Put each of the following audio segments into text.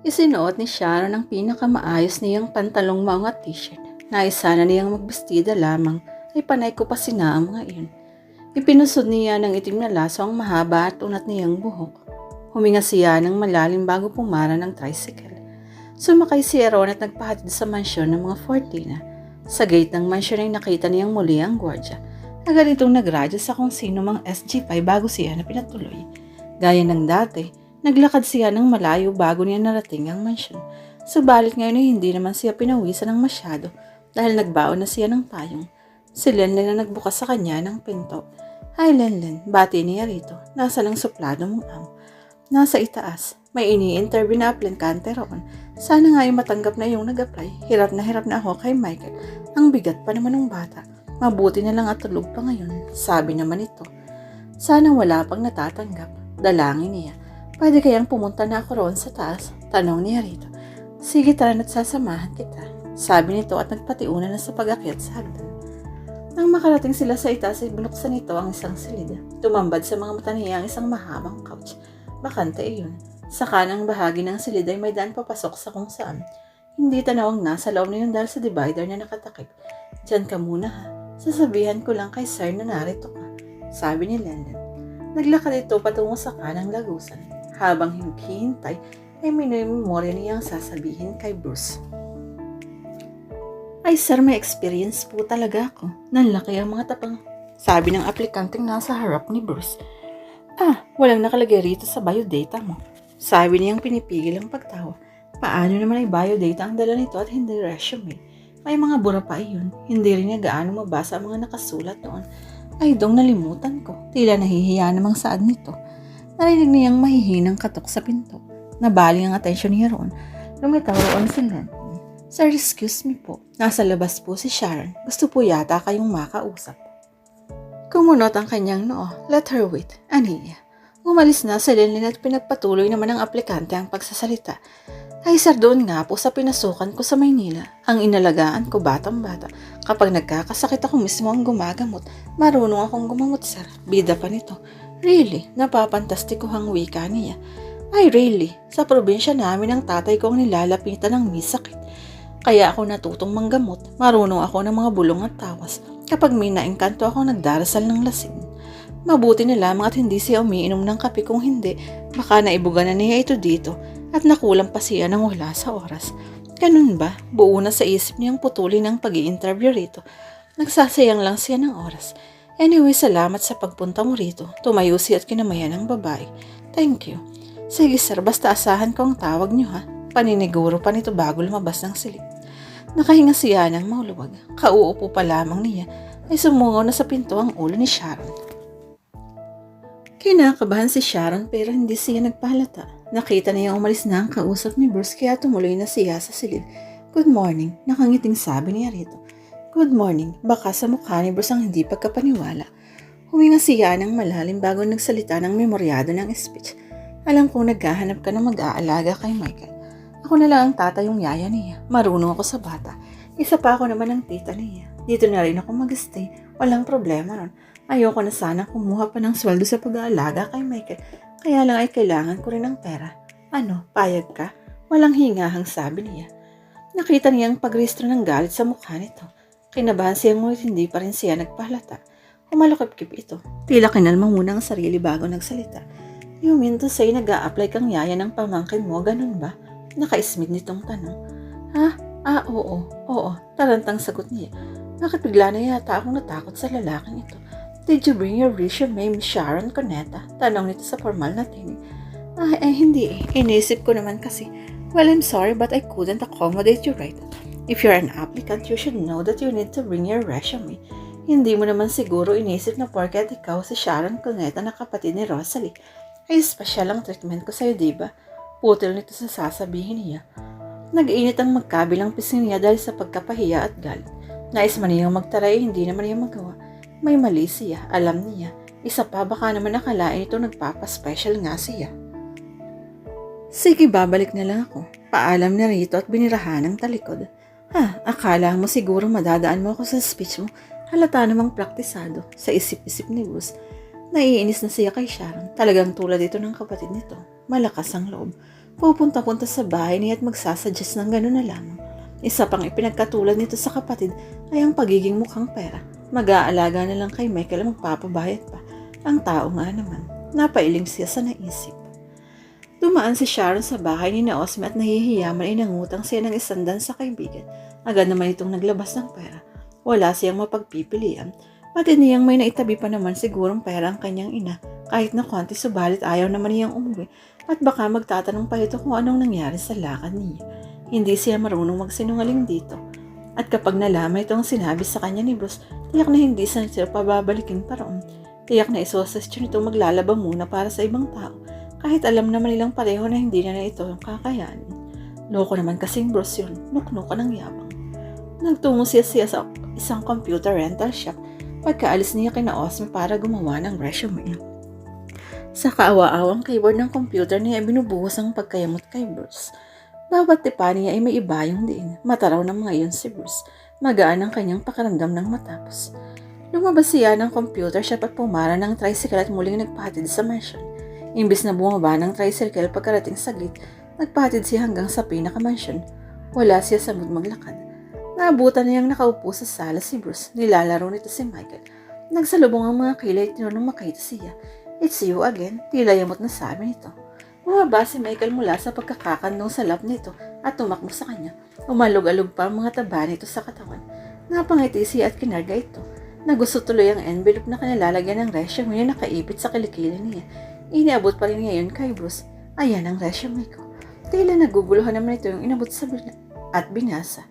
Isinuot ni Sharon ang pinakamaayos niyang pantalong mga t-shirt. Nais sana niyang magbestida lamang ay panay ko pa sina ang mga iyon. Ipinusod niya ng itim na laso ang mahaba at unat niyang buhok. Huminga siya ng malalim bago pumara ng tricycle. Sumakay si Aaron at nagpahatid sa mansyon ng mga Fortina. Sa gate ng mansyon ay nakita niyang muli ang gwardya. Agad itong nagradyo sa kung sino mang SG5 bago siya na pinatuloy. Gaya ng dati, naglakad siya ng malayo bago niya narating ang mansyon. Subalit ngayon ay hindi naman siya pinawisan ng masyado dahil nagbaon na siya ng payong. Si Lenlen na nagbukas sa kanya ng pinto. Hi Lenlen, bati niya rito. Nasa lang suplado mong amo. Nasa itaas. May ini-interview na aplikante roon. Sana nga ay matanggap na yung nag-apply. Hirap na hirap na ako kay Michael. Ang bigat pa naman ng bata. Mabuti na lang at tulog pa ngayon. Sabi naman ito. Sana wala pang natatanggap. Dalangin niya. Pwede kayang pumunta na ako roon sa taas? Tanong niya rito. Sige tara sasamahan kita. Sabi nito at nagpatiuna na sa pag-akyat sa hagdan. Nang makarating sila sa itaas ay binuksan nito ang isang silid. Tumambad sa mga mata niya ang isang mahabang couch. Bakante iyon. Sa kanang bahagi ng silid ay may daan papasok sa kung saan. Hindi tanawang nasa loob na yun dahil sa divider na nakatakip. Diyan ka muna ha. Sasabihan ko lang kay sir na narito ka. Sabi ni Lennon. Naglakad ito patungo sa kanang lagusan. Habang hinihintay ay minimemorya niyang sasabihin kay Bruce. Ay sir, may experience po talaga ako. Nanlaki ang mga tapang. Sabi ng aplikanteng nasa harap ni Bruce. Ah, walang nakalagay rito sa biodata mo. Sabi niyang pinipigil ang pagtawa. Paano naman ay biodata ang dala nito at hindi resume? May mga bura pa iyon. Hindi rin niya gaano mabasa ang mga nakasulat noon. Ay dong nalimutan ko. Tila nahihiya namang saad nito. Narinig niyang mahihinang katok sa pinto. Nabaling ang atensyon niya roon. Lumitaw roon si Len. Sir, excuse me po. Nasa labas po si Sharon. Gusto po yata kayong makausap. Kumunot ang kanyang noo. Let her wait. Aniya. Umalis na si Lenlin at pinagpatuloy naman ng aplikante ang pagsasalita. Ay sir, doon nga po sa pinasukan ko sa Maynila. Ang inalagaan ko batang-bata. Kapag nagkakasakit ako mismo ang gumagamot, marunong akong gumamot sir. Bida pa nito. Really? Napapantastikuhang wika niya. Ay really? Sa probinsya namin ang tatay ko ang nilalapitan ng may sakit. Kaya ako natutong manggamot. Marunong ako ng mga bulong at tawas. Kapag may naengkanto ako nagdarasal ng lasing. Mabuti na lamang at hindi siya umiinom ng kape kung hindi. Baka naibugan na niya ito dito at nakulang pa siya ng wala sa oras. Ganun ba? Buo na sa isip niyang putulin ang pag interview rito. Nagsasayang lang siya ng oras. Anyway, salamat sa pagpunta mo rito. Tumayo siya at kinamayan ng babae. Thank you. Sige sir, basta asahan ko ang tawag niyo ha. Paniniguro pa nito bago lumabas ng silid. Nakahinga siya ng mauluwag. Kauupo pa lamang niya ay sumungaw na sa pinto ang ulo ni Sharon. Kinakabahan si Sharon pero hindi siya nagpahalata. Nakita niya umalis na ang kausap ni Bruce kaya tumuloy na siya sa silid. Good morning, nakangiting sabi niya rito. Good morning, baka sa mukha ni Bruce ang hindi pagkapaniwala. Huminga siya ng malalim bago nagsalita ng memoryado ng speech. Alam kong naghahanap ka ng mag-aalaga kay Michael. Ako na lang ang tatayong yaya niya. Marunong ako sa bata. Isa pa ako naman ang tita niya. Dito na rin ako mag-stay. Walang problema ron. Ayoko na sana kumuha pa ng sweldo sa pag-aalaga kay Michael. Kaya lang ay kailangan ko rin ng pera. Ano, payag ka? Walang hingahang sabi niya. Nakita niya ang pagristro ng galit sa mukha nito. Kinabahan siya ngunit hindi pa rin siya nagpahalata. Kumalakip-kip ito. Tila kinalma muna ang sarili bago nagsalita. You mean to say nag apply kang yaya ng pamangkin mo, ganun ba? Naka-smith nitong tanong. Ha? Ah, oo. Oo. Tarantang sagot niya. Bakit bigla na yata akong natakot sa lalaking ito? Did you bring your resume, Miss Sharon Coneta? Tanong nito sa formal na tinig. Ah, eh, hindi eh. Inisip ko naman kasi. Well, I'm sorry but I couldn't accommodate you right. If you're an applicant, you should know that you need to bring your resume. Hindi mo naman siguro inisip na porket ikaw si Sharon Coneta na kapatid ni Rosalie. Ay special ang treatment ko sa'yo, diba? Putil nito sa sasabihin niya. Nag-init ang magkabilang pisngi niya dahil sa pagkapahiya at galit. Nais man niyang magtaray, hindi naman niya magawa. May mali siya, alam niya. Isa pa baka naman nakalain ito nagpapaspecial nga siya. Sige, babalik na lang ako. Paalam na rito at binirahan ng talikod. Ha, akala mo siguro madadaan mo ako sa speech mo. Halata namang praktisado sa isip-isip ni Bruce. Naiinis na siya kay Sharon. Talagang tulad ito ng kapatid nito. Malakas ang loob. pupunta-punta sa bahay niya at magsasuggest ng gano'n na lamang. Isa pang ipinagkatulad nito sa kapatid ay ang pagiging mukhang pera. Mag-aalaga na lang kay Michael ang magpapabayad pa. Ang tao nga naman, napailing siya sa naisip. Dumaan si Sharon sa bahay ni na Osme at nahihiyaman ay nangutang siya ng isandan sa kaibigan. Agad naman itong naglabas ng pera. Wala siyang mapagpipilian. Pati niyang may naitabi pa naman sigurong pera ang kanyang ina. Kahit na konti subalit ayaw naman niyang umuwi at baka magtatanong pa ito kung anong nangyari sa lakad niya. Hindi siya marunong magsinungaling dito. At kapag nalaman ito ang sinabi sa kanya ni Bruce, tiyak na hindi siya pababalikin pa roon. Tiyak na isosestyon ito maglalaba muna para sa ibang tao kahit alam naman nilang pareho na hindi na ito yung kakayanin. Loko naman kasing Bruce yun, nuknuk ka ng yabang. Nagtungo siya siya sa isang computer rental shop pagkaalis niya kina Osme para gumawa ng resume. Sa kaawa-awang keyboard ng computer niya binubuhos ang pagkayamot kay Bruce. Bawat tipa niya ay may iba yung diin. Mataraw ng mga yun si Bruce. Magaan ang kanyang pakaramdam ng matapos. Lumabas siya ng computer shop at pumara ng tricycle at muling nagpahatid sa mansion. Imbis na bumaba ng tricycle pagkarating sa gate, nagpahatid siya hanggang sa pinakamansyon. Wala siya sa mood maglakad. Naabutan niyang nakaupo sa sala si Bruce. Nilalaro nito si Michael. Nagsalubong ang mga kilay at tinanong makita siya. It's you again, tila yamot na sabi nito. Bumaba si Michael mula sa pagkakakandong sa lap nito at tumakbo sa kanya. Umalog-alog pa ang mga taba nito sa katawan. Napangiti siya at kinarga ito. Nagusto tuloy ang envelope na kanilalagyan ng resume na nakaipit sa kilikili niya. Iniabot pa rin ngayon kay Bruce. Ayan ang resume ko. Tila naguguluhan naman ito yung inabot sa bin- at binasa.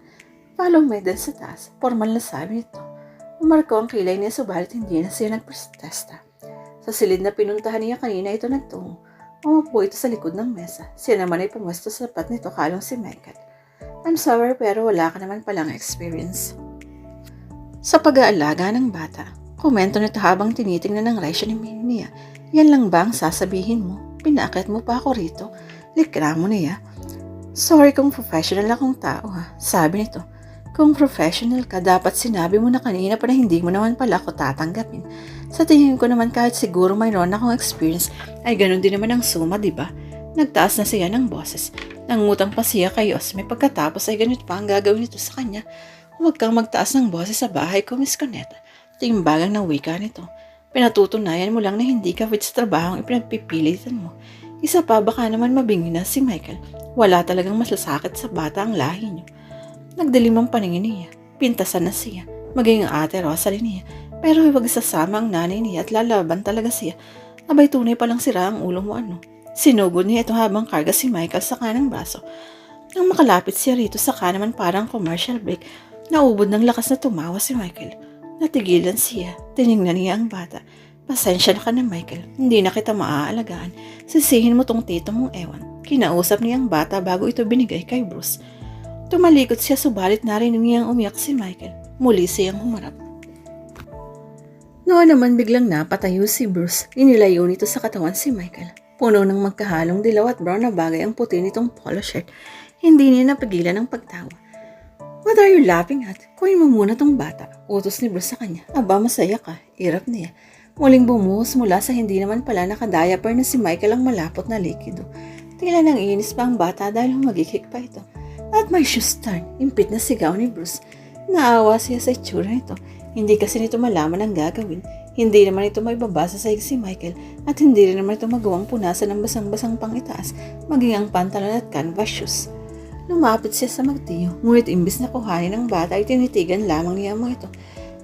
Follow medal sa taas. Formal na sabi nito. Umarko ang kilay niya subalit hindi na siya nagprotesta. Sa silid na pinuntahan niya kanina ito nagtungo. Umupo ito sa likod ng mesa. Siya naman ay pumwesto sa tapat nito kalong si Michael. I'm sorry pero wala ka naman palang experience. Sa pag-aalaga ng bata, komento nito habang tinitingnan ng resume niya. Yan lang ba ang sasabihin mo? Pinakit mo pa ako rito? Likra mo niya. Sorry kung professional akong tao ha, sabi nito. Kung professional ka, dapat sinabi mo na kanina pa na hindi mo naman pala ako tatanggapin. Sa tingin ko naman kahit siguro mayroon akong experience, ay ganun din naman ang suma, di ba? Nagtaas na siya ng boses. Nangutang pa siya kay Osme pagkatapos ay ganito pa ang gagawin nito sa kanya. Huwag kang magtaas ng boses sa bahay ko, Miss Conetta. Timbalang ng wika nito. Pinatutunayan mo lang na hindi ka fit sa trabaho ang ipinagpipilitan mo. Isa pa, baka naman mabingi na si Michael. Wala talagang masasakit sa bata ang lahi niyo. Nagdilim ang paningin niya. Pintasan na siya. Maging ang ate Rosalie niya. Pero huwag isasama ang nanay niya at lalaban talaga siya. Abay tunay palang sira ang ulo mo ano. Sinugod niya ito habang karga si Michael sa kanang braso. Nang makalapit siya rito sa naman parang commercial break, naubod ng lakas na tumawa si Michael. Natigilan siya. Tiningnan niya ang bata. Pasensya na ka na, Michael. Hindi na kita maaalagaan. Sisihin mo tong tito mong ewan. Kinausap niya ang bata bago ito binigay kay Bruce. Tumalikot siya subalit narinig niyang umiyak si Michael. Muli siyang humarap. Noon naman biglang napatayo si Bruce. Inilayo nito sa katawan si Michael. Puno ng magkahalong dilaw at brown na bagay ang puti nitong polo shirt. Hindi niya napigilan ang pagtawa. What are you laughing at? Kuhin mo muna tong bata. Utos ni Bruce sa kanya. Aba, masaya ka. Irap niya. Muling bumuhos mula sa hindi naman pala nakadiaper na si Michael ang malapot na likido. Tila nang inis pa ang bata dahil humagikik pa ito. At may shoes turn. Impit na sigaw ni Bruce. Naawa siya sa itsura nito. Hindi kasi nito malaman ang gagawin. Hindi naman ito may babasa sa si Michael at hindi rin naman ito magawang punasan ng basang-basang pangitaas maging ang pantalon at canvas shoes. Lumapit siya sa magtiyo, ngunit imbis na kuhanin ng bata ay tinitigan lamang niya ang ito.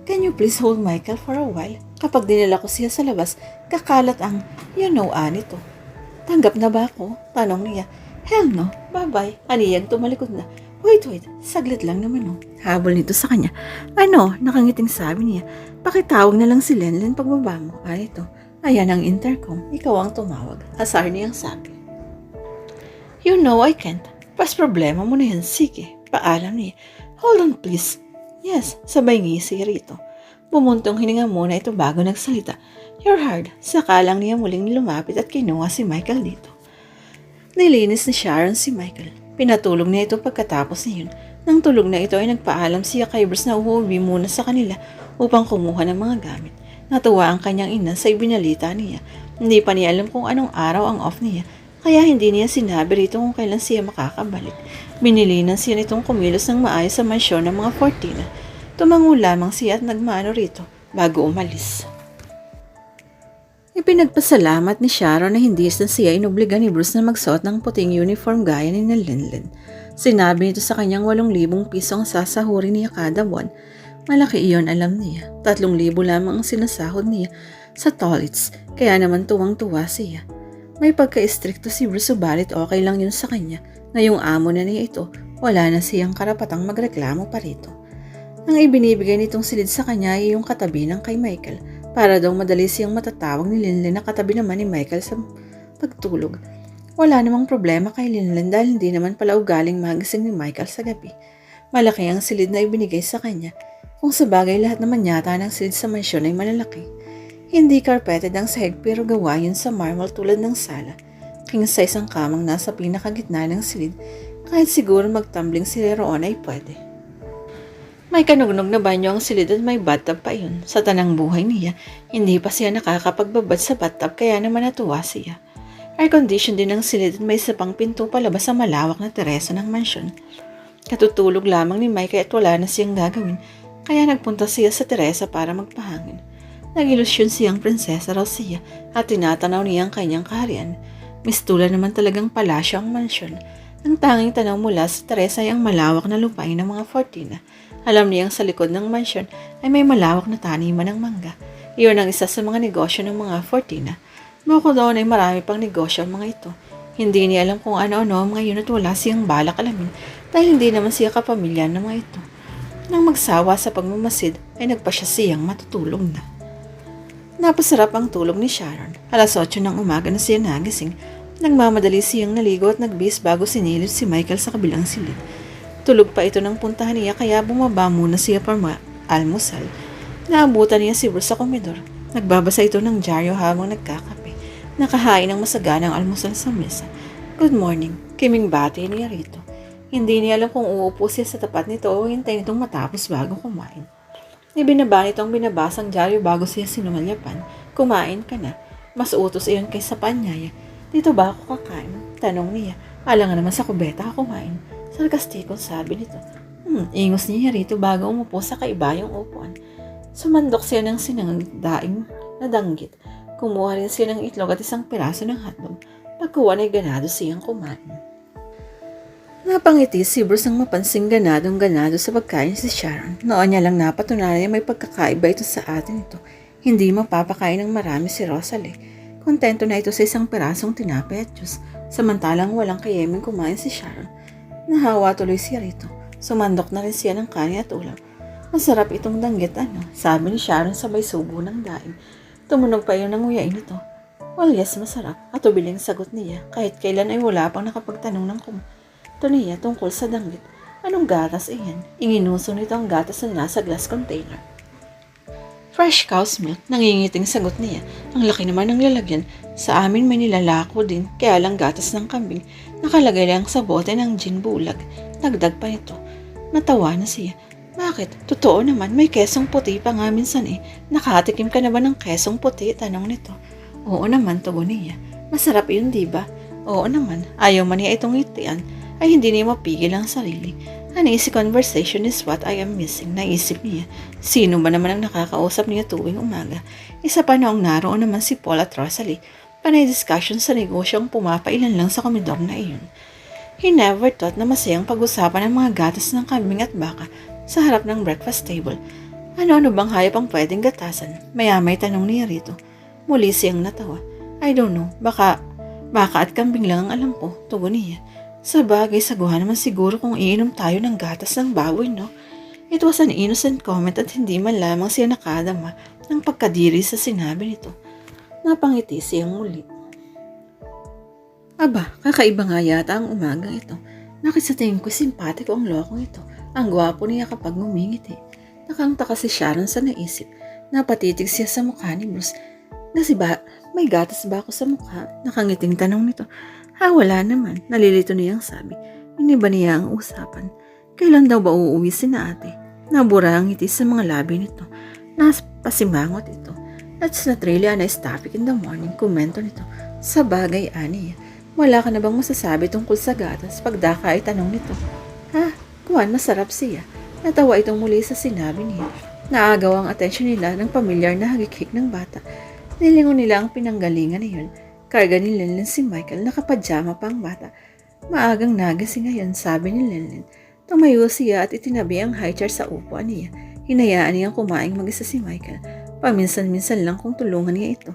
Can you please hold Michael for a while? Kapag dinala ko siya sa labas, kakalat ang, you know, anito. Tanggap na ba ako? Tanong niya. Hell no, bye-bye. Aniyang tumalikod na. Wait, wait, saglit lang naman oh. Habol nito sa kanya. Ano, nakangiting sabi niya. Pakitawag na lang si Lenlen pagbaba mo. Anito, ayan ang intercom. Ikaw ang tumawag. Asar niyang sabi. You know I can't. Pas problema mo na yan. Sige, paalam niya. Hold on please. Yes, sabay ngisi rito. Bumuntong hininga muna ito bago nagsalita. You're hard. Saka lang niya muling lumapit at kinuha si Michael dito. Nilinis ni Sharon si Michael. Pinatulog niya ito pagkatapos niyon. Nang tulog na ito ay nagpaalam siya kay Bruce na uuwi muna sa kanila upang kumuha ng mga gamit. Natuwa ang kanyang ina sa ibinalita niya. Hindi pa niya alam kung anong araw ang off niya Kaya hindi niya sinabi rito kung kailan siya makakabalik. Binilinan siya nitong kumilos ng maayos sa mansyon ng mga Fortina. Tumango lamang siya at nagmano rito bago umalis. Ipinagpasalamat ni Sharon na hindi na siya inobliga ni Bruce na magsuot ng puting uniform gaya ni na Linlin. Sinabi nito sa kanyang 8,000 piso ang sasahurin niya kada buwan. Malaki iyon alam niya. 3,000 lamang ang sinasahod niya sa toilets, kaya naman tuwang-tuwa siya. May pagka-istrikto si Bruce subalit okay lang yun sa kanya na yung amo na niya ito, wala na siyang karapatang magreklamo pa rito. Ang ibinibigay nitong silid sa kanya ay yung katabi ng kay Michael para daw madali siyang matatawag ni Linlin na katabi naman ni Michael sa pagtulog. Wala namang problema kay Linlin dahil hindi naman pala ugaling magising ni Michael sa gabi. Malaki ang silid na ibinigay sa kanya. Kung sa bagay lahat naman yata ng silid sa mansyon ay malalaki. Hindi carpeted ang sahig pero gawa yun sa marble tulad ng sala. King size ang kamang nasa pinakagitna ng silid kahit siguro magtumbling sila roon ay pwede. May kanugnog na banyo ang silid at may bathtub pa yun. Sa tanang buhay niya, hindi pa siya nakakapagbabad sa bathtub kaya naman natuwa siya. Air condition din ang silid at may isa pang pinto palabas sa malawak na tereso ng mansyon. Katutulog lamang ni Mike at wala na siyang gagawin, kaya nagpunta siya sa teresa para magpahangin. Nagilusyon siyang prinsesa raw siya at tinatanaw niya ang kanyang kaharian. Mistula naman talagang palasyo ang mansyon. Ang tanging tanaw mula sa teresa ay ang malawak na lupain ng mga Fortina. Alam niyang sa likod ng mansyon ay may malawak na taniman ng mangga. Iyon ang isa sa mga negosyo ng mga Fortina. Bukod doon ay marami pang negosyo ang mga ito. Hindi niya alam kung ano-ano ang mga yun at wala siyang balak alamin dahil hindi naman siya kapamilya ng mga ito. Nang magsawa sa pagmamasid ay nagpa siya siyang matutulog na. Napasarap ang tulog ni Sharon. Alas 8 ng umaga na siya nagising. Nagmamadali siyang naligo at nagbis bago sinilid si Michael sa kabilang silid. Tulog pa ito ng puntahan niya kaya bumaba muna siya para almusal. Naabutan niya si Bruce sa komedor. Nagbabasa ito ng dyaryo habang nagkakape. Nakahain ng masaganang almusal sa mesa. Good morning. Kiming bati niya rito. Hindi niya alam kung uupo siya sa tapat nito o hintay nitong matapos bago kumain. Ibinaba nito ang binabasang dyaryo bago siya sinumalyapan. Kumain ka na. Mas utos iyon kaysa panyaya. Dito ba ako kakain? Tanong niya. Alang naman sa kubeta ako kumain. Sarkastikong sabi nito. Hmm, ingos niya rito bago umupo sa kaibayong upuan. Sumandok siya ng sinangdaing na danggit. Kumuha rin siya ng itlog at isang piraso ng hotdog. Pagkuha ay ganado siyang kumain. Napangiti si Bruce ang mapansing ganadong ganado sa pagkain si Sharon. Noon niya lang napatunayan na may pagkakaiba ito sa atin ito. Hindi mapapakain ng marami si Rosalie. Kontento na ito sa isang pirasong tinapay at juice, samantalang walang kayeming kumain si Sharon. Nahawa tuloy siya rito. Sumandok na rin siya ng kanin at ulam. Masarap itong danggit ano, sabi ni Sharon sabay subo ng daing. Tumunog pa yun ng nguyain nito. Well, yes, masarap. At ubiling sagot niya, kahit kailan ay wala pang nakapagtanong ng kum. Ito niya tungkol sa danggit. Anong gatas iyan? Inginuso nito ang gatas na nasa glass container. Fresh cow's milk, nangingiting sagot niya. Ang laki naman ng lalagyan. Sa amin may nilalako din, kaya lang gatas ng kambing. Nakalagay lang sa bote ng gin bulag. Dagdag pa nito. Natawa na siya. Bakit? Totoo naman, may kesong puti pa nga minsan eh. Nakatikim ka na ba ng kesong puti? Tanong nito. Oo naman, tugon niya. Masarap yun, di ba? Oo naman. Ayaw man niya itong itian, ay hindi niya mapigil ang sarili. An easy conversation is what I am missing, naisip niya. Sino ba naman ang nakakausap niya tuwing umaga? Isa pa noong naroon naman si Paul at Rosalie. Panay discussion sa negosyo ang pumapailan lang sa komedor na iyon. He never thought na masayang pag-usapan ang mga gatas ng kambing at baka sa harap ng breakfast table. Ano-ano bang hayop ang pwedeng gatasan? Maya may tanong niya rito. Muli siyang natawa. I don't know, baka, baka at kambing lang ang alam ko, tugon niya. Sa bagay, saguhan naman siguro kung iinom tayo ng gatas ng baboy, no? It was an innocent comment at hindi man lamang siya nakadama ng pagkadiri sa sinabi nito. Napangiti siyang muli. Aba, kakaiba nga yata ang umaga ito. Tingin ko simpatiko ang lokong ito? Ang gwapo niya kapag ngumingiti. Nakangtaka si Sharon sa naisip. Napatitig siya sa mukha ni Bruce. Nasi ba, may gatas ba ako sa mukha? Nakangiting tanong nito. Ha, wala naman. Nalilito niyang sabi. Iniba niya ang usapan. Kailan daw ba uuwi si na ate? Nabura ang ngiti sa mga labi nito. Naspasimangot ito. That's not really a nice topic in the morning, komento nito. Sa bagay, ani. Wala ka na bang masasabi tungkol sa gatas? Pagdaka ay tanong nito. Ha? Kuwan, masarap siya. Natawa itong muli sa sinabi niya. Naagaw ang atensyon nila ng pamilyar na hagikik ng bata. Nilingon nila ang pinanggalingan na. Karga ni Lenlen si Michael, nakapajama pa ang bata. Maagang nagising ngayon, sabi ni Lenlen. Tumayo siya at itinabi ang high chair sa upuan niya. Hinayaan niyang kumain mag-isa si Michael. Paminsan-minsan lang kung tulungan niya ito.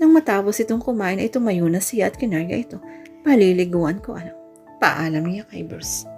Nang matapos itong kumain ay tumayo na siya at kinarga ito. Paliliguan ko ano. Paalam niya kay Bruce.